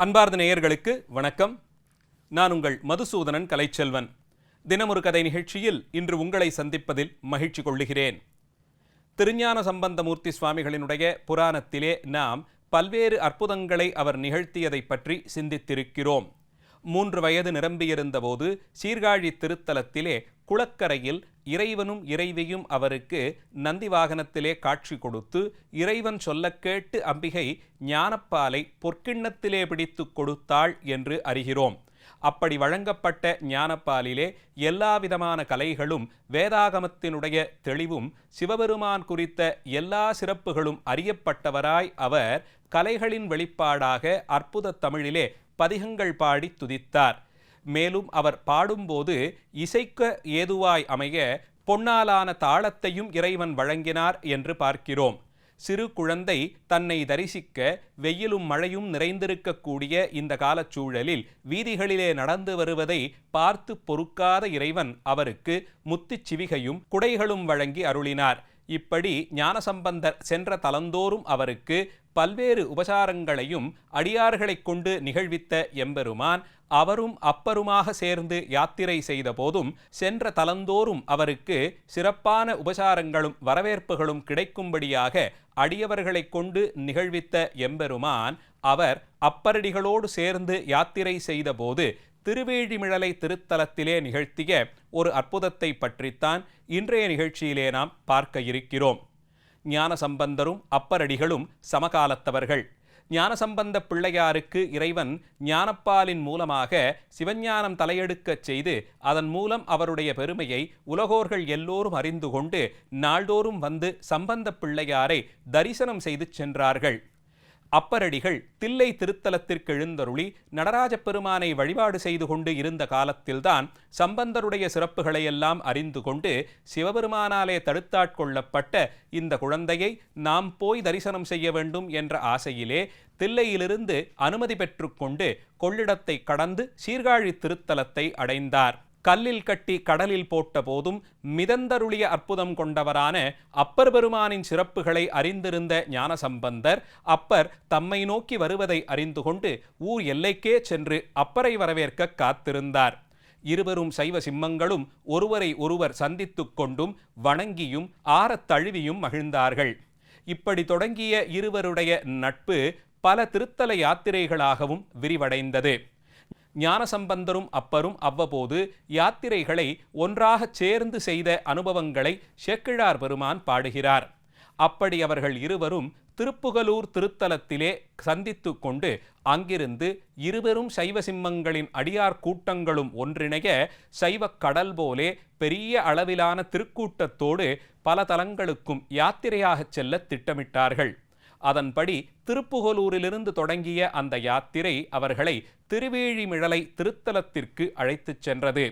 அன்பார்ந்த நேயர்களுக்கு வணக்கம். நான் உங்கள் மதுசூதனன் கலைச்செல்வன். தினமொரு கதை நிகழ்ச்சியில் இன்று உங்களை சந்திப்பதில் மகிழ்ச்சி கொள்ளுகிறேன். திருஞான சம்பந்தமூர்த்தி சுவாமிகளினுடைய புராணத்திலே நாம் பல்வேறு அற்புதங்களை அவர் நிகழ்த்தியதை பற்றி சிந்தித்திருக்கிறோம். மூன்று வயது நிரம்பியிருந்தபோது சீர்காழி திருத்தலத்திலே குளக்கரையில் இறைவனும் இறைவியும் அவருக்கு நந்தி வாகனத்திலே காட்சி கொடுத்து இறைவன் சொல்ல கேட்டு அம்பிகை ஞானப்பாலை பொற்கிண்ணத்திலே பிடித்து கொடுத்தாள் என்று அறிகிறோம். அப்படி வழங்கப்பட்ட ஞானப்பாலிலே எல்லா விதமான கலைகளும் வேதாகமத்தினுடைய தெளிவும் சிவபெருமான் குறித்த எல்லா சிறப்புகளும் அறியப்பட்டவராய் அவர் கலைகளின் வெளிப்பாடாக அற்புத தமிழிலே பதிகங்கள் பாடி துதித்தார். மேலும் அவர் பாடும்போது இசைக்க ஏதுவாய் அமைய பொன்னாலான தாளத்தையும் இறைவன் வழங்கினார் என்று பார்க்கிறோம். சிறு குழந்தை தன்னை தரிசிக்க வெயிலும் மழையும் நிறைந்திருக்கக்கூடிய இந்த காலச்சூழலில் வீதிகளிலே நடந்து வருவதை பார்த்து பொறுக்காத இறைவன் அவருக்கு முத்துச் சிவிகையும் குடைகளும் வழங்கி அருளினார். இப்படி ஞானசம்பந்தர் சென்ற தலந்தோறும் அவருக்கு பல்வேறு உபசாரங்களையும் அடியார்களைக் கொண்டு நிகழ்வித்த எம்பெருமான் அவரும் அப்பருமாக சேர்ந்து யாத்திரை செய்த போதும் சென்ற தலந்தோறும் அவருக்கு சிறப்பான உபசாரங்களும் வரவேற்புகளும் கிடைக்கும்படியாக அடியவர்களைக் கொண்டு நிகழ்வித்த எம்பெருமான் அவர் அப்பரடிகளோடு சேர்ந்து யாத்திரை செய்தபோது திருவேழிமிழலை திருத்தலத்திலே நிகழ்த்திய ஒரு அற்புதத்தை பற்றித்தான் இன்றைய நிகழ்ச்சியிலே நாம் பார்க்க இருக்கிறோம். ஞான சம்பந்தரும் அப்பரடிகளும் சமகாலத்தவர்கள். ஞானசம்பந்த பிள்ளையாருக்கு இறைவன் ஞானப்பாலின் மூலமாக சிவஞானம் தலையெடுக்கச் செய்து அதன் மூலம் அவருடைய பெருமையை உலகோர்கள் எல்லோரும் அறிந்து கொண்டு நாள்தோறும் வந்து சம்பந்த பிள்ளையாரை தரிசனம் செய்து சென்றார்கள். அப்பரடிகள் தில்லை திருத்தலத்திற்கெழுந்தருளி நடராஜ பெருமானை வழிபாடு செய்து கொண்டு இருந்த காலத்தில்தான் சம்பந்தருடைய சிறப்புகளையெல்லாம் அறிந்து கொண்டு சிவபெருமானாலே தடுத்தாட்கொள்ளப்பட்ட இந்த குழந்தையை நாம் போய் தரிசனம் செய்ய வேண்டும் என்ற ஆசையிலே தில்லையிலிருந்து அனுமதி பெற்றுக்கொண்டு கொள்ளிடத்தை கடந்து சீர்காழி திருத்தலத்தை அடைந்தார். கல்லில் கட்டி கடலில் போட்ட போதும் மிதந்தருளிய அற்புதம் கொண்டவரான அப்பர் பெருமானின் சிறப்புகளை அறிந்திருந்த ஞானசம்பந்தர் அப்பர் தம்மை நோக்கி வருவதை அறிந்து கொண்டு ஊர் எல்லைக்கே சென்று அப்பரை வரவேற்க காத்திருந்தார். இருவரும் சைவ சிம்மங்களும் ஒருவரை ஒருவர் சந்தித்துக் கொண்டும் வணங்கியும் ஆறத் தழுவியும் மகிழ்ந்தார்கள். இப்படி தொடங்கிய இருவருடைய நட்பு பல திருத்தல யாத்திரைகளாகவும் விரிவடைந்தது. ஞானசம்பந்தரும் அப்பரும் அவ்வப்போது யாத்திரைகளை ஒன்றாகச் சேர்ந்து செய்த அனுபவங்களை செக்கிழார் பெருமான் பாடுகிறார். அப்படி அவர்கள் இருவரும் திருப்புகலூர் திருத்தலத்திலே சந்தித்து கொண்டு அங்கிருந்து இருவரும் சைவ சிம்மங்களின் அடியார் கூட்டங்களும் ஒன்றிணைய சைவக் கடல் போலே பெரிய அளவிலான திருக்கூட்டத்தோடு பல தலங்களுக்கும் யாத்திரையாகச் செல்ல திட்டமிட்டார்கள். அதன்படி திருப்புகலூரிலிருந்து தொடங்கிய அந்த யாத்திரை அவர்களை திருவேழிமிழலை திருத்தலத்திற்கு அழைத்துச் சென்றது.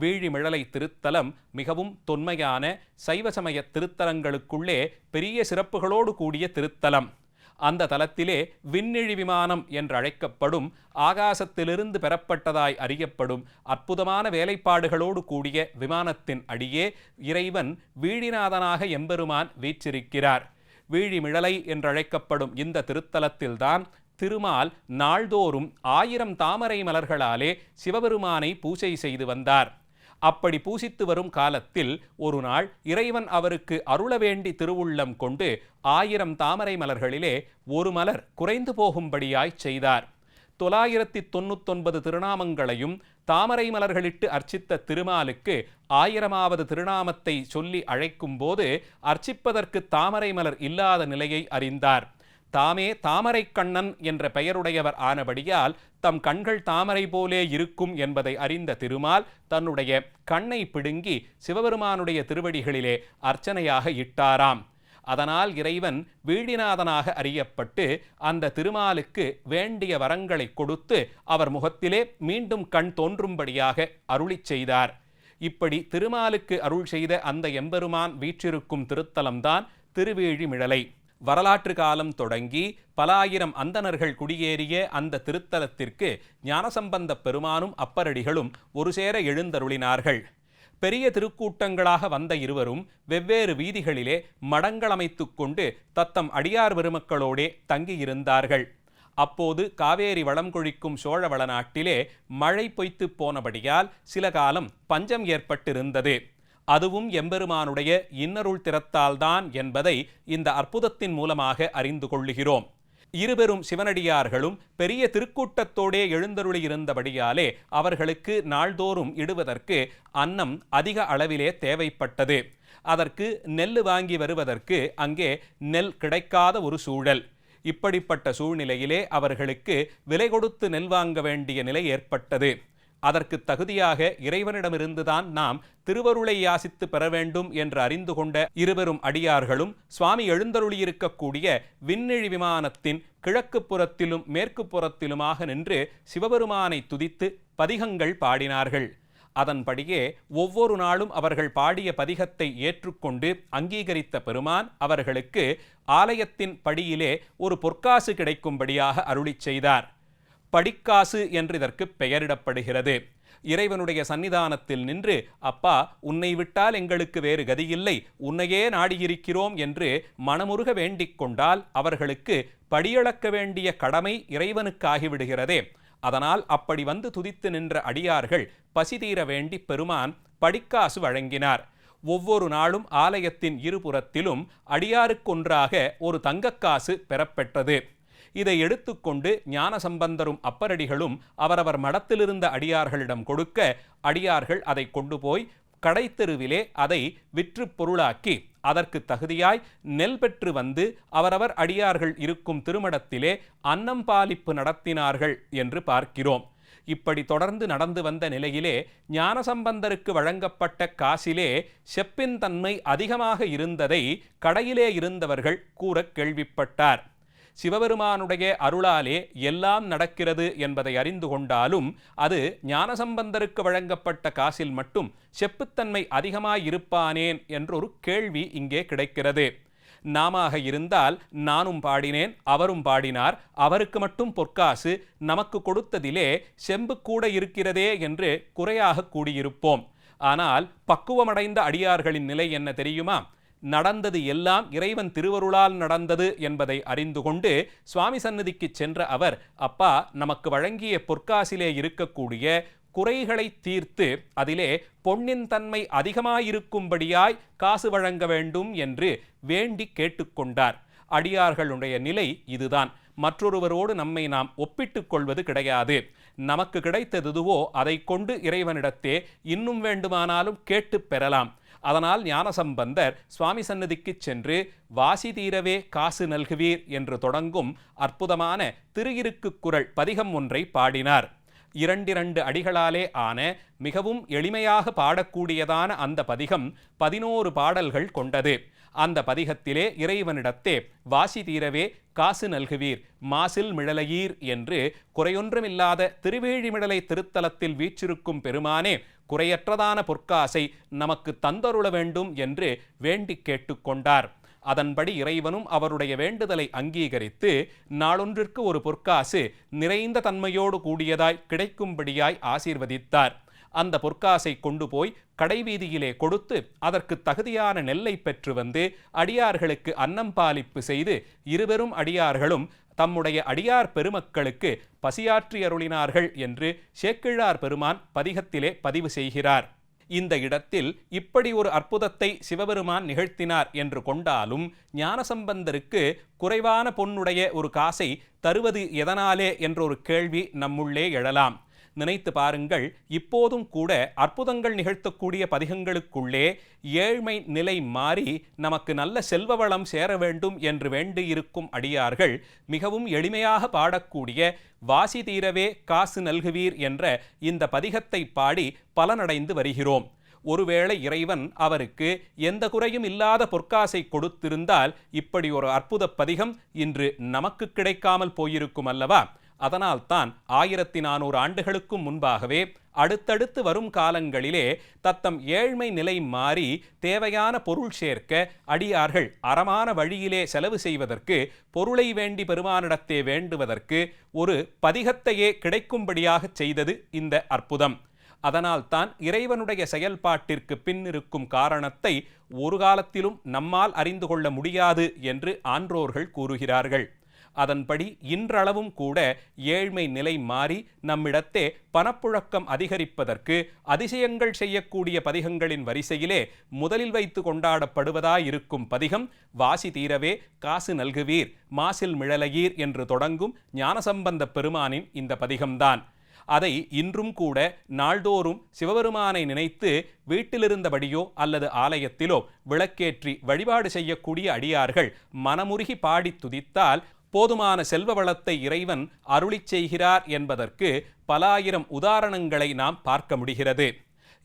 வீழிமிழலை திருத்தலம் மிகவும் தொன்மையான சைவ சமய திருத்தலங்களுக்குள்ளே பெரிய சிறப்புகளோடு கூடிய திருத்தலம். அந்த தலத்திலே விண்ணிழி விமானம் என்றழைக்கப்படும் ஆகாசத்திலிருந்து பெறப்பட்டதாய் அறியப்படும் அற்புதமான வேலைப்பாடுகளோடு கூடிய விமானத்தின் அடியே இறைவன் வீழிநாதனாக எம்பெருமான் வீற்றிருக்கிறார். வீழிமிழலை என்றழைக்கப்படும் இந்த திருத்தலத்தில்தான் திருமால் நாள்தோறும் ஆயிரம் தாமரை மலர்களாலே சிவபெருமானை பூஜை செய்து வந்தார். அப்படி பூசித்து வரும் காலத்தில் ஒரு நாள் இறைவன் அவருக்கு அருள வேண்டி திருவுள்ளம் கொண்டு ஆயிரம் தாமரை மலர்களிலே ஒரு மலர் குறைந்து போகும்படியாய் செய்தார். தொள்ளாயிரத்தி தொண்ணூத்தொன்பது திருநாமங்களையும் தாமரை மலர்களிட்டு அர்ச்சித்த திருமாலுக்கு ஆயிரமாவது திருநாமத்தை சொல்லி அழைக்கும்போது அர்ச்சிப்பதற்கு தாமரை மலர் இல்லாத நிலையை அறிந்தார். தாமே தாமரை கண்ணன் என்ற பெயருடையவர் ஆனபடியால் தம் கண்கள் தாமரை போலே இருக்கும் என்பதை அறிந்த திருமால் தன்னுடைய கண்ணை பிடுங்கி சிவபெருமானுடைய திருவடிகளிலே அர்ச்சனையாக இட்டாராம். அதனால் இறைவன் வீடிநாதனாக அறியப்பட்டு அந்த திருமாலுக்கு வேண்டிய வரங்களை கொடுத்து அவர் முகத்திலே மீண்டும் கண் தோன்றும்படியாக அருளிச் செய்தார். இப்படி திருமாலுக்கு அருள் செய்த அந்த எம்பெருமான் வீற்றிருக்கும் திருத்தலம்தான் திருவேழிமிழலை வரலாற்று காலம் தொடங்கி பல ஆயிரம் அந்தணர்கள் குடியேறிய அந்த திருத்தலத்திற்கு ஞானசம்பந்த பெருமானும் அப்பரடிகளும் ஒரு சேர எழுந்தருளினார்கள். பெரிய திருக்கூட்டங்களாக வந்த இருவரும் வெவ்வேறு வீதிகளிலே மடங்கள் கொண்டு தத்தம் அடியார் பெருமக்களோடே தங்கியிருந்தார்கள். அப்போது காவேரி வளம் கொழிக்கும் சோழ வளநாட்டிலே மழை பொய்த்து போனபடியால் சில காலம் பஞ்சம் ஏற்பட்டிருந்தது. அதுவும் எம்பெருமானுடைய இன்னருள் திறத்தால்தான் என்பதை இந்த அற்புதத்தின் மூலமாக அறிந்து கொள்ளுகிறோம். இருபெரும் சிவனடியார்களும் பெரிய திருக்கூட்டத்தோடே எழுந்தருளியிருந்தபடியாலே அவர்களுக்கு நாள்தோறும் இடுவதற்கு அன்னம் அதிக அளவிலே தேவைப்பட்டது. அதற்கு நெல் வாங்கி வருவதற்கு அங்கே நெல் கிடைக்காத ஒரு சூழல். இப்படிப்பட்ட சூழ்நிலையிலே அவர்களுக்கு விலை கொடுத்து நெல் வாங்க வேண்டிய நிலை ஏற்பட்டது. அதற்கு தகுதியாக இறைவனிடமிருந்துதான் நாம் திருவருளை யாசித்து பெற வேண்டும் என்று அறிந்து கொண்ட இருவரும் அடியார்களும் சுவாமி எழுந்தருளியிருக்கக்கூடிய விண்ணிழி விமானத்தின் கிழக்கு புறத்திலும் மேற்கு புறத்திலுமாக நின்று சிவபெருமானை துதித்து பதிகங்கள் பாடினார்கள். அதன்படியே ஒவ்வொரு நாளும் அவர்கள் பாடிய பதிகத்தை ஏற்றுக்கொண்டு அங்கீகரித்த பெருமான் அவர்களுக்கு ஆலயத்தின் படியிலே ஒரு பொற்காசு கிடைக்கும்படியாக அருளிச் செய்தார். படிக்காசு என்று இதற்கு பெயரிடப்படுகிறது. இறைவனுடைய சன்னிதானத்தில் நின்று அப்பா உன்னை விட்டால் எங்களுக்கு வேறு கதியில்லை. உன்னையே நாடியிருக்கிறோம் என்று மனமுருக வேண்டிக் கொண்டால் அவர்களுக்கு படியளக்க வேண்டிய கடமை இறைவனுக்கு ஆகிவிடுகிறதே அதனால் அப்படி வந்து துதித்து நின்ற அடியார்கள் பசி தீர வேண்டி பெருமான் படிக்காசு வழங்கினார். ஒவ்வொரு நாளும் ஆலயத்தின் இருபுறத்திலும் அடியாருக்கொன்றாக ஒரு தங்கக்காசு பெறப்பெற்றது. இதை எடுத்துக்கொண்டு ஞான சம்பந்தரும் அப்பரடிகளும் அவரவர் மடத்திலிருந்த அடியார்களிடம் கொடுக்க அடியார்கள் அதை கொண்டு போய் கடைத்தெருவிலே அதை விற்று பொருளாக்கி அதற்கு தகுதியாய் நெல் பெற்று வந்து அவரவர் அடியார்கள் இருக்கும் திருமடத்திலே அன்னம் பாலிப்பு நடத்தினார்கள் என்று பார்க்கிறோம். இப்படி தொடர்ந்து நடந்து வந்த நிலையிலே ஞானசம்பந்தருக்கு வழங்கப்பட்ட காசிலே செப்பின் தன்மை அதிகமாக இருந்ததை கடையிலே இருந்தவர்கள் கூறக் கேள்விப்பட்டார். சிவபெருமானுடைய அருளாலே எல்லாம் நடக்கிறது என்பதை அறிந்து கொண்டாலும் அது ஞானசம்பந்தருக்கு வழங்கப்பட்ட காசில் மட்டும் செப்புத்தன்மை அதிகமாயிருப்பானேன் என்றொரு கேள்வி இங்கே கிடைக்கிறது. நாமாக இருந்தால் நானும் பாடினேன் அவரும் பாடினார் அவருக்கு மட்டும் பொற்காசு நமக்கு கொடுத்ததிலே செம்பு கூட இருக்கிறதே என்று குறையாக கூடியிருப்போம். ஆனால் பக்குவமடைந்த அடியார்களின் நிலை என்ன தெரியுமா? நடந்தது எல்லாம் இறைவன் திருவருளால் நடந்தது என்பதை அறிந்து கொண்டு சுவாமி சன்னதிக்கு சென்ற அவர் அப்பா நமக்கு வழங்கிய பொற்காசிலே இருக்கக்கூடிய குறைகளை தீர்த்து அதிலே பொன்னின் தன்மை அதிகமாயிருக்கும்படியாய் காசு வழங்க வேண்டும் என்று வேண்டி கேட்டுக்கொண்டார் அடியார்களுடைய நிலை இதுதான். மற்றொருவரோடு நம்மை நாம் ஒப்பிட்டுக் கொள்வது கிடையாது. நமக்கு கிடைத்ததுவோ அதை கொண்டு இறைவனிடத்தே இன்னும் வேண்டுமானாலும் கேட்டு பெறலாம். அதனால் ஞானசம்பந்தர் சுவாமி சன்னதிக்கு சென்று வாசி தீரவே காசு நல்குவீர் என்று தொடங்கும் அற்புதமான திருகிருக்கு குரல் பதிகம் ஒன்றை பாடினார். இரண்டிரண்டு அடிகளாலே ஆன மிகவும் எளிமையாக பாடக்கூடியதான அந்த பதிகம் பதினோரு பாடல்கள் கொண்டது. அந்த பதிகத்திலே இறைவனிடத்தே வாசி தீரவே காசு நல்குவீர் மாசில் மிழலையீர் என்று குறையொன்றுமில்லாத திருவேழிமிழலை திருத்தலத்தில் வீச்சிருக்கும் பெருமானே குறையற்றதான பொற்காசை நமக்கு தந்தருள வேண்டும் என்று வேண்டி கேட்டுக்கொண்டார் அதன்படி இறைவனும் அவருடைய வேண்டுதலை அங்கீகரித்து நாளொன்றிற்கு ஒரு பொற்காசு நிறைந்த தன்மையோடு கூடியதாய் கிடைக்கும்படியாய் ஆசீர்வதித்தார். அந்த பொற்காசை கொண்டு போய் கடைவீதியிலே கொடுத்து அதற்கு தகுதியான நெல்லை பெற்று வந்து அடியார்களுக்கு அன்னம் பாலிப்பு செய்து இருவரும் அடியார்களும் தம்முடைய அடியார் பெருமக்களுக்கு பசியாற்றி அருளினார்கள் என்று சேக்கிழார் பெருமான் பதிகத்திலே பதிவு செய்கிறார். இந்த இடத்தில் இப்படி ஒரு அற்புதத்தை சிவபெருமான் நிகழ்த்தினார் என்று கொண்டாலும் ஞானசம்பந்தருக்கு குறைவான பொன்னுடைய ஒரு காசை தருவது எதனாலே என்ற ஒரு கேள்வி நம்முள்ளே எழலாம். நினைத்து பாருங்கள் இப்போதும் கூட அற்புதங்கள் நிகழ்த்தக்கூடிய பதிகங்களுக்குள்ளே ஏழ்மை நிலை மாறி நமக்கு நல்ல செல்வ வளம் சேர வேண்டும் என்று வேண்டியிருக்கும் அடியார்கள் மிகவும் எளிமையாக பாடக்கூடிய வாசி தீரவே காசு நல்குவீர் என்ற இந்த பதிகத்தை பாடி பலனடைந்து வருகிறோம். ஒருவேளை இறைவன் அவருக்கு எந்த குறையும் இல்லாத பொற்காசை கொடுத்திருந்தால் இப்படி ஒரு அற்புத பதிகம் இன்று நமக்கு கிடைக்காமல் போயிருக்கும் அல்லவா? அதனால்தான் ஆயிரத்தி நானூறு ஆண்டுகளுக்கும் முன்பாகவே அடுத்தடுத்து வரும் காலங்களிலே தத்தம் ஏழ்மை நிலை மாறி தேவையான பொருள் சேர்க்க அடியார்கள் அறமான வழியிலே செலவு செய்வதற்கு பொருளை வேண்டி பெருமானிடத்தே வேண்டுவதற்கு ஒரு பதிகத்தையே கிடைக்கும்படியாக செய்தது இந்த அற்புதம். அதனால்தான் இறைவனுடைய செயல்பாட்டிற்கு பின்னிருக்கும் காரணத்தை ஒரு காலத்திலும் நம்மால் அறிந்து கொள்ள முடியாது என்று ஆன்றோர்கள் கூறுகிறார்கள். அதன்படி இன்றளவும் கூட ஏழ்மை நிலை மாறி நம்மிடத்தே பணப்புழக்கம் அதிகரிப்பதற்கு அதிசயங்கள் செய்யக்கூடிய பதிகங்களின் வரிசையிலே முதலில் வைத்து கொண்டாடப்படுவதாயிருக்கும் பதிகம் வாசி தீரவே காசு நல்குவீர் மாசில் மிழலையீர் என்று தொடங்கும் ஞானசம்பந்த பெருமானின் இந்த பதிகம்தான். அதை இன்றும் கூட நாள்தோறும் சிவபெருமானை நினைத்து வீட்டிலிருந்தபடியோ அல்லது ஆலயத்திலோ விளக்கேற்றி வழிபாடு செய்யக்கூடிய அடியார்கள் மனமுருகி பாடித் துதித்தால் போதுமான செல்வ வளத்தை இறைவன் அருளிச் செய்கிறார் என்பதற்கு பலாயிரம் உதாரணங்களை நாம் பார்க்க முடிகிறது.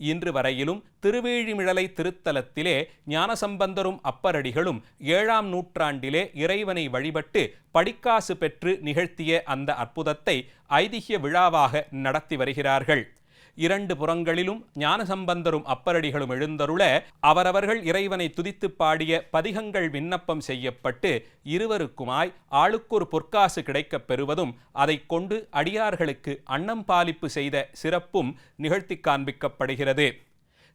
இன்று வரையிலும் திருவேழிமிழலை திருத்தலத்திலே ஞானசம்பந்தரும் அப்பரடிகளும் ஏழாம் நூற்றாண்டிலே இறைவனை வழிபட்டு படிக்காசு பெற்று நிகழ்த்திய அந்த அற்புதத்தை ஐதிஹ்ய விழாவாக நடத்தி வருகிறார்கள். இரண்டு புறங்களிலும் ஞானசம்பந்தரும் அப்பரடிகளும் எழுந்தருள அவரவர்கள் இறைவனை துதித்து பாடிய பதிகங்கள் விண்ணப்பம் செய்யப்பட்டு இருவருக்குமாய் ஆளுக்கொரு பொற்காசு கிடைக்கப் பெறுவதும் அதைக் கொண்டு அடியார்களுக்கு அன்னம் பாலிப்பு செய்த சிறப்பும் நிகழ்த்தி காண்பிக்கப்படுகிறது.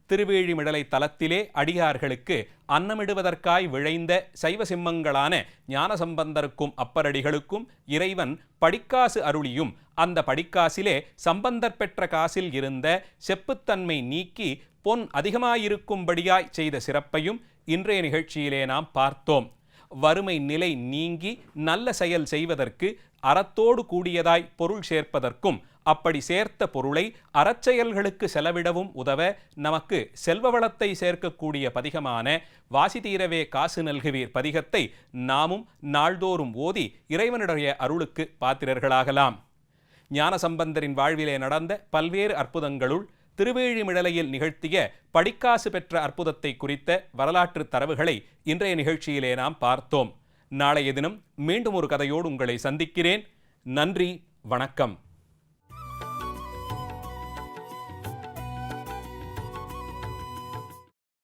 திருவேழிமிடலை தலத்திலே அடியார்களுக்கு அன்னமிடுவதற்காய் விழைந்த சைவ சிம்மங்களான ஞானசம்பந்தருக்கும் அப்பரடிகளுக்கும் இறைவன் படிக்காசு அருளியும். அந்த படிக்காசிலே சம்பந்தர் பெற்ற காசில் இருந்த செப்புத்தன்மை நீக்கி பொன் அதிகமாயிருக்கும்படியாய் செய்த சிறப்பையும் இன்றைய நிகழ்ச்சியிலே நாம் பார்த்தோம். வறுமை நிலை நீங்கி நல்ல செயல் செய்வதற்கு அறத்தோடு கூடியதாய் பொருள் சேர்ப்பதற்கும் அப்படி சேர்த்த பொருளை அறச்செயல்களுக்கு செலவிடவும் உதவ நமக்கு செல்வ வளத்தை சேர்க்கக்கூடிய பதிகமான வாசி தீரவே காசு நல்குவீர் பதிகத்தை நாமும் நாள்தோறும் ஓதி இறைவனுடைய அருளுக்கு பாத்திரர்களாகலாம். ஞானசம்பந்தரின் வாழ்விலே நடந்த பல்வேறு அற்புதங்களுள் திருவேழிமிழலையில் நிகழ்த்திய படிக்காசு பெற்ற அற்புதத்தை குறித்த வரலாற்று தரவுகளை இன்றைய நிகழ்ச்சியிலே நாம் பார்த்தோம். நாளைய தினம் மீண்டும் ஒரு கதையோடு உங்களை சந்திக்கிறேன். நன்றி வணக்கம்.